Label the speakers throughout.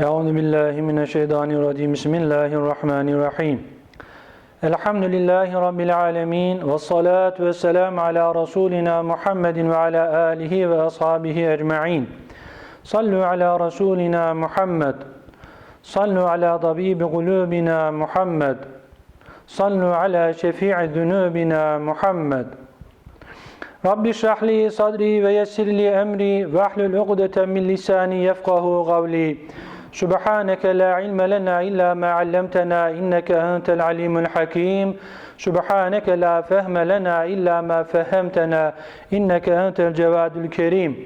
Speaker 1: Euzu billahi mineşşeytanirracim. Bismillahirrahmanirrahim. Elhamdülillahi rabbil alamin ve salatu vesselam ala rasulina Muhammedin ve ala alihi ve ashabihi ecmaîn. Sallu ala rasulina Muhammed. Sallu ala tabibi kulubina Muhammed. Sallu ala şefii zunubina Muhammed. Rabbi şrahli sadri ve yessirli emri ve ahlul ugdeten min lisani yefkahu kavli. Subhaneke la ilme lena illa ma allamtena inneke entel alimul hakim. Subhaneke la fehme lena illa ma fehemtena inneke entel cevadul kerim.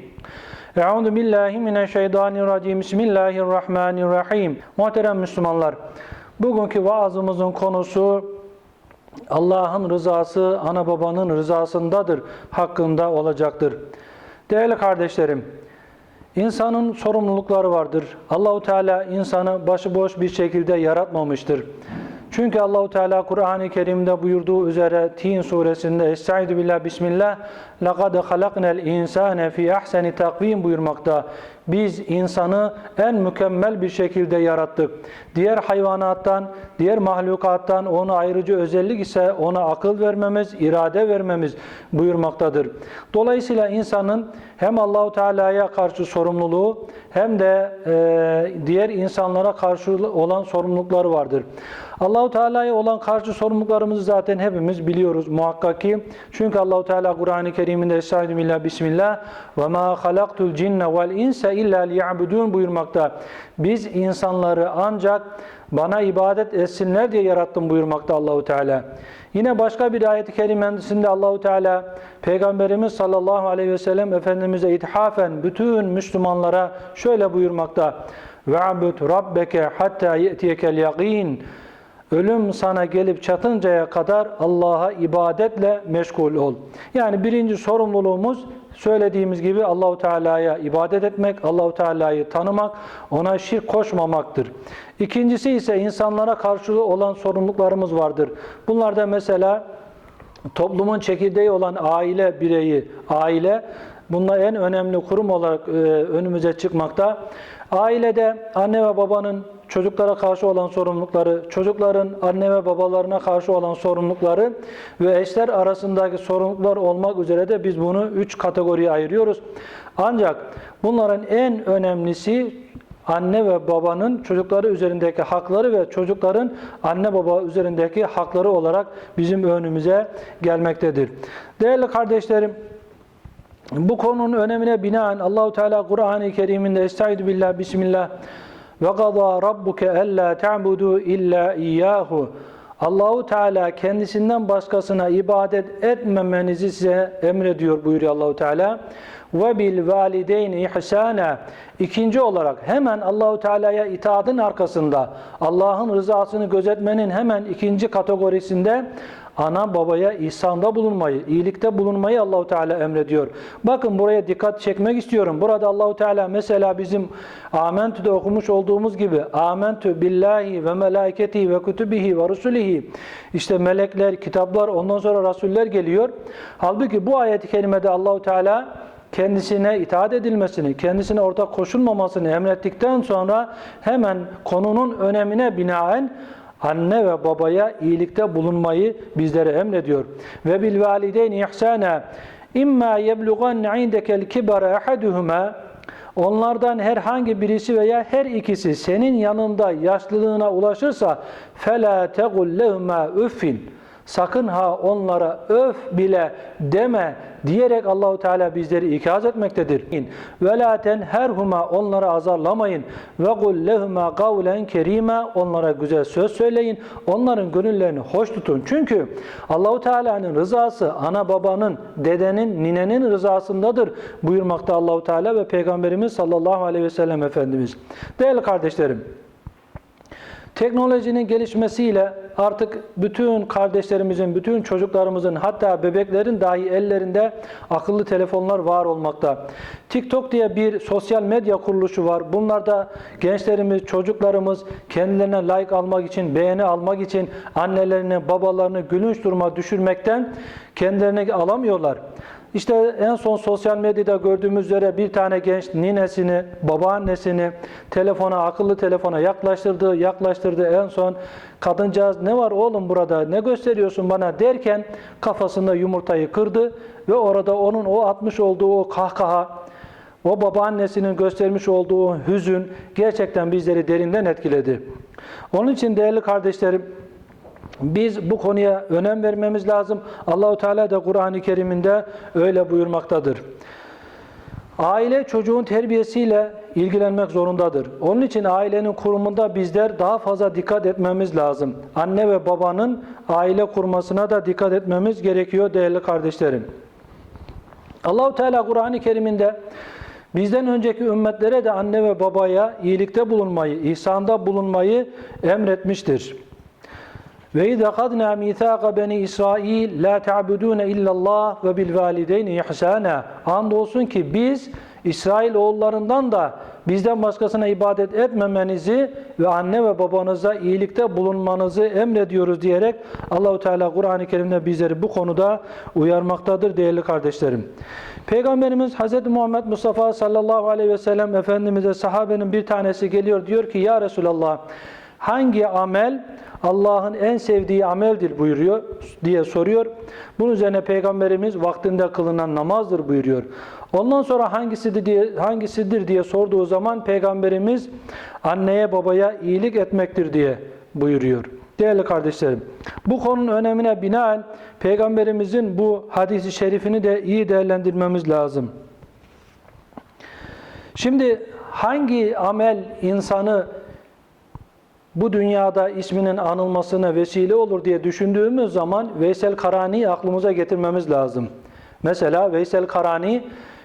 Speaker 1: Euzu billahi mineşşeytanirracim. Bismillahirrahmanirrahim. Muhterem Müslümanlar, bugünkü vaazımızın konusu Allah'ın rızası ana babanın rızasındadır hakkında olacaktır. Değerli kardeşlerim, insanın sorumlulukları vardır. Allahu Teala insanı başıboş bir şekilde yaratmamıştır. Çünkü Allahu Teala Kur'an-ı Kerim'de buyurduğu üzere Tin suresinde Estaizu billah bismillah laqad halaknel insane fi ahseni takvim buyurmakta. Biz insanı en mükemmel bir şekilde yarattık. Diğer hayvanattan, diğer mahlukattan ona ayrıcı özellik ise ona akıl vermemiz, irade vermemiz buyurmaktadır. Dolayısıyla insanın hem Allahu Teala'ya karşı sorumluluğu hem de e, diğer insanlara karşı olan sorumlulukları vardır. Allahu Teala'ya olan karşı sorumluluklarımızı zaten hepimiz biliyoruz muhakkak ki. Çünkü Allahu Teala Kur'an-ı Kerim'inde Estaizu billah bismillah ve ma halaktul cinne vel inse illa liya'budun buyurmakta. Biz insanları ancak bana ibadet etsinler diye yarattım buyurmakta Allahu Teala. Yine başka bir ayet-i kerimesinde Allahu Teala Peygamberimiz sallallahu aleyhi ve sellem Efendimiz'e ithafen bütün Müslümanlara şöyle buyurmakta. Ve'bud rabbeke hatta ye'tiyekel yakin. Ölüm sana gelip çatıncaya kadar Allah'a ibadetle meşgul ol. Yani birinci sorumluluğumuz söylediğimiz gibi Allahu Teala'ya ibadet etmek, Allahu Teala'yı tanımak, ona şirk koşmamaktır. İkincisi ise insanlara karşı olan sorumluluklarımız vardır. Bunlarda mesela toplumun çekirdeği olan aile bireyi, aile bunlar en önemli kurum olarak e, önümüze çıkmakta. Ailede anne ve babanın çocuklara karşı olan sorumlulukları, çocukların anne ve babalarına karşı olan sorumlulukları ve eşler arasındaki sorumluluklar olmak üzere de biz bunu üç kategoriye ayırıyoruz. Ancak bunların en önemlisi anne ve babanın çocukları üzerindeki hakları ve çocukların anne baba üzerindeki hakları olarak bizim önümüze gelmektedir. Değerli kardeşlerim, bu konunun önemine binaen Allahu Teala Kur'an-ı Kerim'inde Estaizu billah bismillah ve qada rabbuke alla ta'budu illa iyyahu. Allahu Teala kendisinden başkasına ibadet etmemenizi size emrediyor buyuruyor Allahu Teala. Ve bil valideyni ihsana. İkinci olarak hemen Allahu Teala'ya itaatın arkasında Allah'ın rızasını gözetmenin hemen ikinci kategorisinde ana babaya ihsanda bulunmayı, iyilikte bulunmayı Allahu Teala emrediyor. Bakın buraya dikkat çekmek istiyorum. Burada Allahu Teala mesela bizim Amentü'de okumuş olduğumuz gibi Amentü billahi ve melaiketi ve kutubihi ve rusulihi işte melekler, kitaplar, ondan sonra rasuller geliyor. Halbuki bu ayet-i kerimede Allahu Teala kendisine itaat edilmesini, kendisine ortak koşulmamasını emrettikten sonra hemen konunun önemine binaen anne ve babaya iyilikte bulunmayı bizlere emrediyor. Ve bil valideyni ihsana. İmma yeblughan indekel kibara ahaduhuma. Onlardan herhangi birisi veya her ikisi senin yanında yaşlılığına ulaşırsa fela tegul lehuma uffin Sakın ha onlara öf bile deme diyerek Allahu Teala bizleri ikaz etmektedir. Ve la tenherhuma onlara azarlamayın. Ve kul lehuma kavlen kerima onlara güzel söz söyleyin. Onların gönüllerini hoş tutun. Çünkü Allahu Teala'nın rızası ana babanın, dedenin, ninenin rızasındadır buyurmakta Allahu Teala ve Peygamberimiz sallallahu aleyhi ve sellem Efendimiz. Değerli kardeşlerim, Teknolojinin gelişmesiyle artık bütün kardeşlerimizin, bütün çocuklarımızın hatta bebeklerin dahi ellerinde akıllı telefonlar var olmakta. TikTok diye bir sosyal medya kuruluşu var. Bunlarda gençlerimiz, çocuklarımız kendilerine like almak için, beğeni almak için annelerini, babalarını gülünç duruma düşürmekten kendilerine alamıyorlar. İşte en son sosyal medyada gördüğümüz üzere bir tane genç ninesini, babaannesini telefona, akıllı telefona yaklaştırdı, yaklaştırdı. En son kadıncağız ne var oğlum burada, ne gösteriyorsun bana derken kafasında yumurtayı kırdı ve orada onun o atmış olduğu o kahkaha, o babaannesinin göstermiş olduğu hüzün gerçekten bizleri derinden etkiledi. Onun için değerli kardeşlerim, biz bu konuya önem vermemiz lazım. Allahu Teala da Kur'an-ı Kerim'inde öyle buyurmaktadır. Aile çocuğun terbiyesiyle ilgilenmek zorundadır. Onun için ailenin kurumunda bizler daha fazla dikkat etmemiz lazım. Anne ve babanın aile kurmasına da dikkat etmemiz gerekiyor değerli kardeşlerim. Allahu Teala Kur'an-ı Kerim'inde bizden önceki ümmetlere de anne ve babaya iyilikte bulunmayı, ihsanda bulunmayı emretmiştir. Ve izâ kadnâ mîthâqa beni İsrail la ta'budûne illallah ve bil valideyni ihsâna. Andolsun ki biz İsrail oğullarından da bizden başkasına ibadet etmemenizi ve anne ve babanıza iyilikte bulunmanızı emrediyoruz diyerek Allahu Teala Kur'an-ı Kerim'de bizleri bu konuda uyarmaktadır değerli kardeşlerim. Peygamberimiz Hz. Muhammed Mustafa sallallahu aleyhi ve sellem Efendimiz'e sahabenin bir tanesi geliyor diyor ki ya Resulallah hangi amel Allah'ın en sevdiği ameldir buyuruyor diye soruyor. Bunun üzerine Peygamberimiz vaktinde kılınan namazdır buyuruyor. Ondan sonra hangisidir diye hangisidir diye sorduğu zaman Peygamberimiz anneye babaya iyilik etmektir diye buyuruyor. Değerli kardeşlerim, bu konunun önemine binaen Peygamberimizin bu hadisi şerifini de iyi değerlendirmemiz lazım. Şimdi hangi amel insanı bu dünyada isminin anılmasına vesile olur diye düşündüğümüz zaman Veysel Karani aklımıza getirmemiz lazım. Mesela Veysel Karani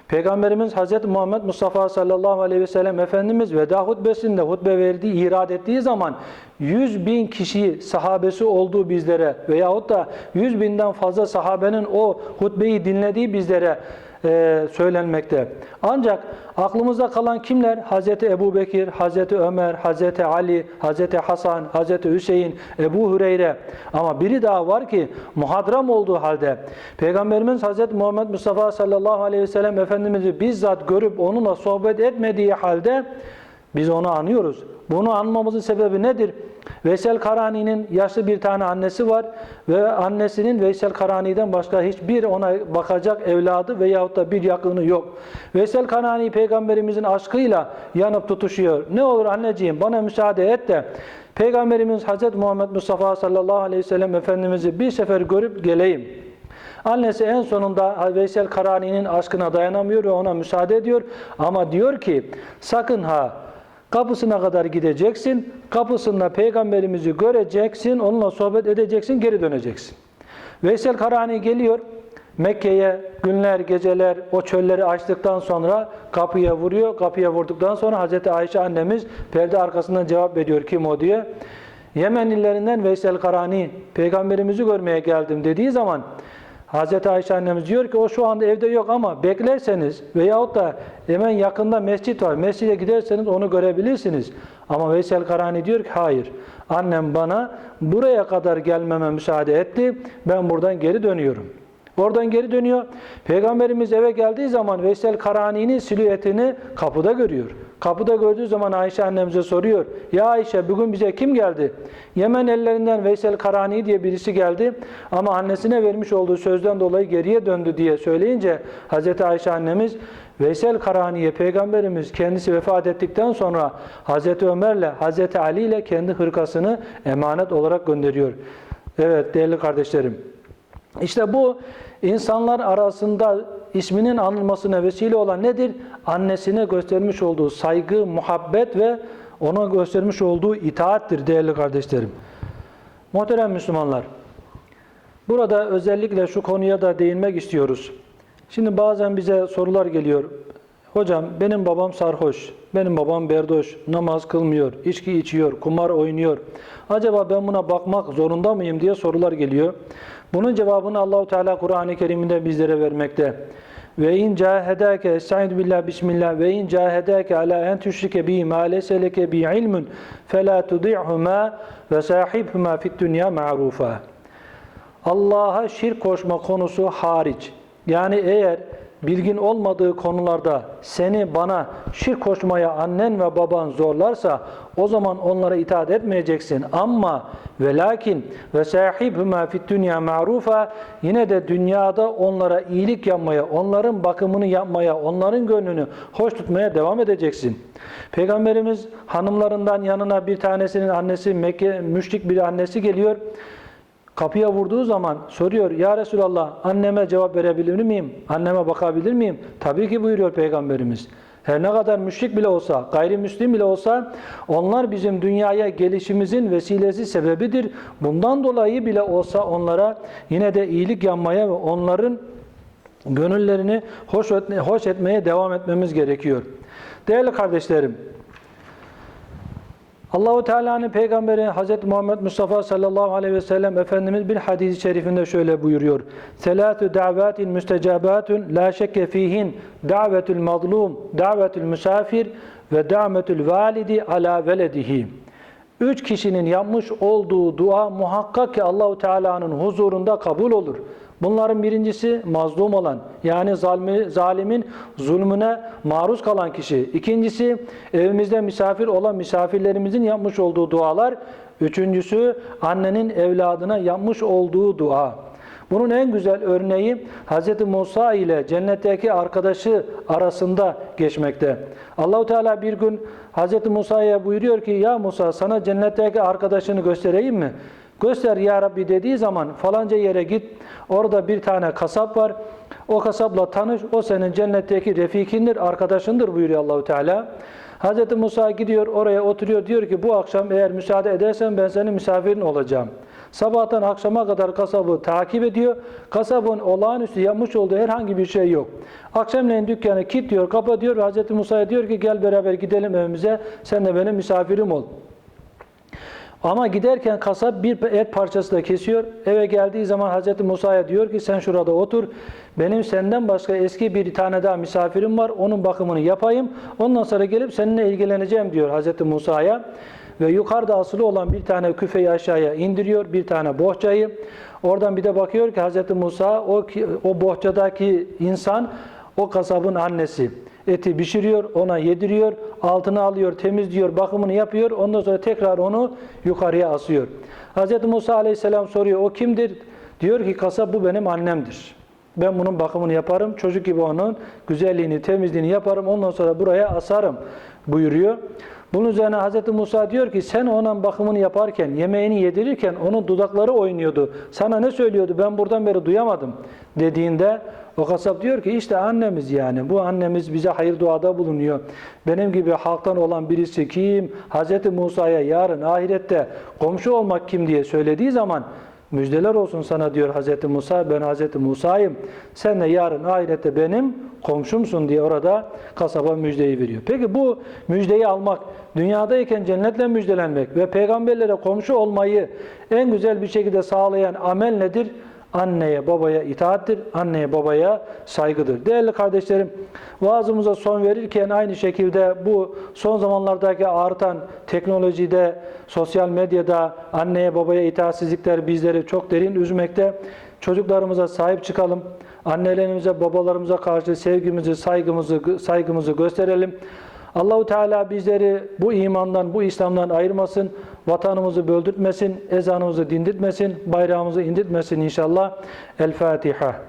Speaker 1: Peygamberimiz Hz. Muhammed Mustafa sallallahu aleyhi ve sellem Efendimiz veda hutbesinde hutbe verdiği, irad ettiği zaman 100 bin kişi sahabesi olduğu bizlere veyahut da 100 binden fazla sahabenin o hutbeyi dinlediği bizlere e, söylenmekte. Ancak aklımızda kalan kimler? Hz. Ebu Bekir, Hz. Ömer, Hz. Ali, Hz. Hasan, Hz. Hüseyin, Ebu Hüreyre. Ama biri daha var ki muhadram olduğu halde Peygamberimiz Hz. Muhammed Mustafa sallallahu aleyhi ve sellem Efendimiz'i bizzat görüp onunla sohbet etmediği halde biz onu anıyoruz. Bunu anmamızın sebebi nedir? Veysel Karani'nin yaşlı bir tane annesi var ve annesinin Veysel Karani'den başka hiçbir ona bakacak evladı veyahut da bir yakını yok. Veysel Karani peygamberimizin aşkıyla yanıp tutuşuyor. Ne olur anneciğim bana müsaade et de Peygamberimiz Hz. Muhammed Mustafa sallallahu aleyhi ve sellem Efendimiz'i bir sefer görüp geleyim. Annesi en sonunda Veysel Karani'nin aşkına dayanamıyor ve ona müsaade ediyor. Ama diyor ki sakın ha Kapısına kadar gideceksin. Kapısında peygamberimizi göreceksin. Onunla sohbet edeceksin. Geri döneceksin. Veysel Karani geliyor. Mekke'ye günler, geceler o çölleri açtıktan sonra kapıya vuruyor. Kapıya vurduktan sonra Hazreti Ayşe annemiz perde arkasından cevap veriyor kim o diye. Yemenlilerinden Veysel Karani peygamberimizi görmeye geldim dediği zaman Hz. Ayşe annemiz diyor ki o şu anda evde yok ama beklerseniz veyahut da hemen yakında mescit var. Mescide giderseniz onu görebilirsiniz. Ama Veysel Karani diyor ki hayır. Annem bana buraya kadar gelmeme müsaade etti. Ben buradan geri dönüyorum. Oradan geri dönüyor. Peygamberimiz eve geldiği zaman Veysel Karani'nin silüetini kapıda görüyor. Kapıda gördüğü zaman Ayşe annemize soruyor. Ya Ayşe bugün bize kim geldi? Yemen ellerinden Veysel Karani diye birisi geldi. Ama annesine vermiş olduğu sözden dolayı geriye döndü diye söyleyince Hazreti Ayşe annemiz Veysel Karani'ye Peygamberimiz kendisi vefat ettikten sonra Hazreti Ömer'le Hazreti Ali ile kendi hırkasını emanet olarak gönderiyor. Evet değerli kardeşlerim. İşte bu insanlar arasında isminin anılmasına vesile olan nedir? Annesine göstermiş olduğu saygı, muhabbet ve ona göstermiş olduğu itaattir değerli kardeşlerim. Muhterem Müslümanlar, burada özellikle şu konuya da değinmek istiyoruz. Şimdi bazen bize sorular geliyor. Hocam benim babam sarhoş, benim babam berdoş, namaz kılmıyor, içki içiyor, kumar oynuyor. Acaba ben buna bakmak zorunda mıyım diye sorular geliyor. Bunun cevabını Allahu Teala Kur'an-ı Kerim'de bizlere vermekte. Ve in cahedake estaizu billah bismillah ve in cahedake ala en tüşrike bi ma leyse leke bi ilmun fela tudi'huma ve sahibhuma fid dunya ma'rufa. Allah'a şirk koşma konusu hariç. Yani eğer bilgin olmadığı konularda seni bana şirk koşmaya annen ve baban zorlarsa o zaman onlara itaat etmeyeceksin. Ama ve lakin ve sahibhuma fid dünya ma'rufa yine de dünyada onlara iyilik yapmaya, onların bakımını yapmaya, onların gönlünü hoş tutmaya devam edeceksin. Peygamberimiz hanımlarından yanına bir tanesinin annesi Mekke müşrik bir annesi geliyor. Kapıya vurduğu zaman soruyor ya Resulallah anneme cevap verebilir miyim? Anneme bakabilir miyim? Tabii ki buyuruyor Peygamberimiz. Her ne kadar müşrik bile olsa, gayrimüslim bile olsa onlar bizim dünyaya gelişimizin vesilesi sebebidir. Bundan dolayı bile olsa onlara yine de iyilik yapmaya ve onların gönüllerini hoş, hoş etmeye devam etmemiz gerekiyor. Değerli kardeşlerim, Allahu Teala'nın peygamberi Hz. Muhammed Mustafa sallallahu aleyhi ve sellem Efendimiz bir hadis-i şerifinde şöyle buyuruyor. Selatu da'vatin müstecabatun la şekke fihin davetul mazlum, davetul misafir ve dametul validi ala veledihi. Üç kişinin yapmış olduğu dua muhakkak ki Allahu Teala'nın huzurunda kabul olur. Bunların birincisi mazlum olan yani zalimi, zalimin zulmüne maruz kalan kişi. İkincisi evimizde misafir olan misafirlerimizin yapmış olduğu dualar. Üçüncüsü annenin evladına yapmış olduğu dua. Bunun en güzel örneği Hz. Musa ile cennetteki arkadaşı arasında geçmekte. Allahu Teala bir gün Hz. Musa'ya buyuruyor ki ya Musa sana cennetteki arkadaşını göstereyim mi? Göster ya Rabbi dediği zaman falanca yere git. Orada bir tane kasap var. O kasapla tanış. O senin cennetteki refikindir, arkadaşındır buyuruyor Allahu Teala. Hz. Musa gidiyor oraya oturuyor. Diyor ki bu akşam eğer müsaade edersen ben senin misafirin olacağım. Sabahtan akşama kadar kasabı takip ediyor. Kasabın olağanüstü yapmış olduğu herhangi bir şey yok. Akşamleyin dükkanı kilitliyor, kapatıyor. Hz. Musa'ya diyor ki gel beraber gidelim evimize. Sen de benim misafirim ol. Ama giderken kasap bir et parçası da kesiyor. Eve geldiği zaman Hz. Musa'ya diyor ki sen şurada otur. Benim senden başka eski bir tane daha misafirim var. Onun bakımını yapayım. Ondan sonra gelip seninle ilgileneceğim diyor Hz. Musa'ya. Ve yukarıda asılı olan bir tane küfeyi aşağıya indiriyor. Bir tane bohçayı. Oradan bir de bakıyor ki Hz. Musa o, o bohçadaki insan o kasabın annesi eti pişiriyor, ona yediriyor, altına alıyor, temizliyor, bakımını yapıyor. Ondan sonra tekrar onu yukarıya asıyor. Hz. Musa aleyhisselam soruyor, o kimdir? Diyor ki kasap bu benim annemdir. Ben bunun bakımını yaparım. Çocuk gibi onun güzelliğini, temizliğini yaparım. Ondan sonra buraya asarım buyuruyor. Bunun üzerine Hz. Musa diyor ki sen onun bakımını yaparken, yemeğini yedirirken onun dudakları oynuyordu. Sana ne söylüyordu ben buradan beri duyamadım dediğinde o kasap diyor ki işte annemiz yani bu annemiz bize hayır duada bulunuyor. Benim gibi halktan olan birisi kim? Hz. Musa'ya yarın ahirette komşu olmak kim diye söylediği zaman müjdeler olsun sana diyor Hz. Musa ben Hz. Musa'yım. Sen de yarın ahirette benim komşumsun diye orada kasaba müjdeyi veriyor. Peki bu müjdeyi almak, dünyadayken cennetle müjdelenmek ve peygamberlere komşu olmayı en güzel bir şekilde sağlayan amel nedir? Anneye babaya itaattir, anneye babaya saygıdır. Değerli kardeşlerim, vaazımıza son verirken aynı şekilde bu son zamanlardaki artan teknolojide, sosyal medyada anneye babaya itaatsizlikler bizleri çok derin üzmekte. Çocuklarımıza sahip çıkalım. Annelerimize, babalarımıza karşı sevgimizi, saygımızı, saygımızı gösterelim. Allahu Teala bizleri bu imandan, bu İslam'dan ayırmasın, vatanımızı böldürtmesin, ezanımızı dindirtmesin, bayrağımızı indirtmesin inşallah. El Fatiha.